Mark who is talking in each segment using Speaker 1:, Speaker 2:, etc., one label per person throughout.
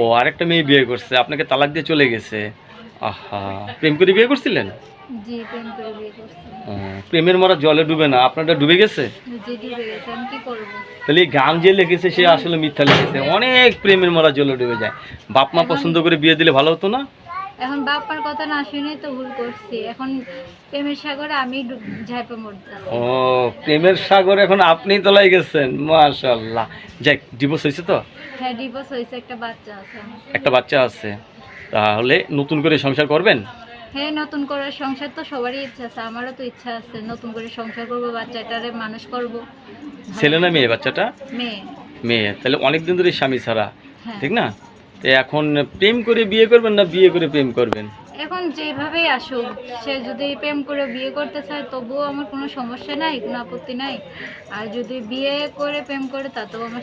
Speaker 1: ও আরেকটা মেয়ে বিয়ে করছে আপনাকে তালাক দিয়ে চলে গেছে। আহা প্রেম করে বিয়ে করছিলেন?
Speaker 2: জি প্রেম করে বিয়ে করছি।
Speaker 1: প্রেমের মরা জলে ডুবে না আপনারটা ডুবে গেছে?
Speaker 2: জি ডুবে গেছে আমি কি করব?
Speaker 1: তাহলে এই গান যে লেগেছে সে আসলে মিথ্যা লেগেছে। অনেক প্রেমের মরা জলে ডুবে যায়। বাপ মা পছন্দ করে বিয়ে দিলে ভালো হতো না?
Speaker 2: এখন বাপ্পার কথা না শুনে তো ভুল করছি। এখন প্রেমের সাগরে আমি ডুব- ঝাঁপে মরতে
Speaker 1: ও প্রেমের সাগর এখন আপনি তলাই গেছেন। মাশাল্লাহ যাই ডিভোর্স হয়েছে তো?
Speaker 2: হ্যাঁ ডিভোর্স হয়েছে একটা বাচ্চা আছে
Speaker 1: একটা বাচ্চা আছে। তাহলে নতুন করে সংসার করবেন?
Speaker 2: হ্যাঁ নতুন করে সংসার তো সবারই ইচ্ছা আছে আমারও তো ইচ্ছা আছে। নতুন করে সংসার করব বাচ্চাটারে মানুষ করব।
Speaker 1: ছেলে না মেয়ে বাচ্চাটা?
Speaker 2: মেয়ে।
Speaker 1: মেয়ে। তাহলে অনেক দিন ধরে স্বামী ছাড়া
Speaker 2: হ্যাঁ।
Speaker 1: ঠিক না? তো এখন প্রেম করে বিয়ে করবেন না বিয়ে করে প্রেম করবেন?
Speaker 2: এখন যেভাবেই আসুক সে যদি প্রেম করে বিয়ে করতে চায় তবুও আমার কোনো সমস্যা নাই কোনো আপত্তি নাই। আর যদি বিয়ে করে প্রেম করে তাতেও আমার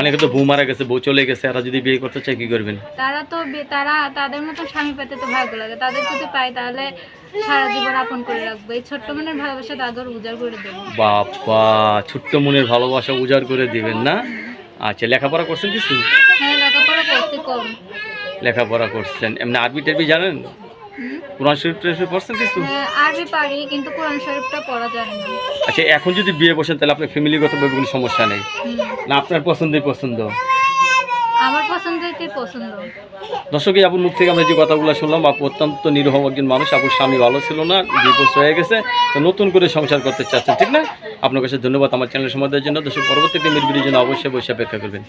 Speaker 1: অনেকে তো বউ মারা গেছে বউ চলে গেছে আর যদি বিয়ে করতে চায় কি করবেন?
Speaker 2: তারা তো তারা তাদের মতো স্বামী পেতে তো ভাগ্য লাগে। তাদের যদি পাই তাহলে সারা জীবন আপন করে রাখব। এই ছোট্ট মনের ভালোবাসা তাদের উজাড় করে দেবো।
Speaker 1: বাবা ছোট্ট মনের ভালোবাসা উজাড় করে দিবেন না? আচ্ছা লেখাপড়া করছেন কিছু?
Speaker 2: হ্যাঁ করতে কম।
Speaker 1: লেখাপড়া করছেন। এমনি আরবি টারবি জানেন? কোরআন শরীফ টরীফ পড়ছেন কিছু?
Speaker 2: হ্যাঁ, আরবি পারি কিন্তু কোরআন শরীফটা পড়া জানি না।
Speaker 1: আচ্ছা এখন যদি বিয়ে বসেন তাহলে আপনার ফ্যামিলিগত ভাবে কোনো সমস্যা নেই? না আপনার পছন্দই পছন্দ?
Speaker 2: আমার পছন্দকে পছন্দ?
Speaker 1: দর্শক এই আপুর মুখ থেকে আমরা যে কথাগুলো শুনলাম আপু অত্যন্ত নিরহ একজন মানুষ। আপুর স্বামী ভালো ছিল না ডিভোর্স হয়ে গেছে তো নতুন করে সংসার করতে চাচ্ছেন ঠিক না? আপনার কাছে ধন্যবাদ আমার চ্যানেল সমাধানের জন্য। দর্শক পরবর্তী ভিডিওর জন্য অবশ্যই বসে অপেক্ষা করবেন।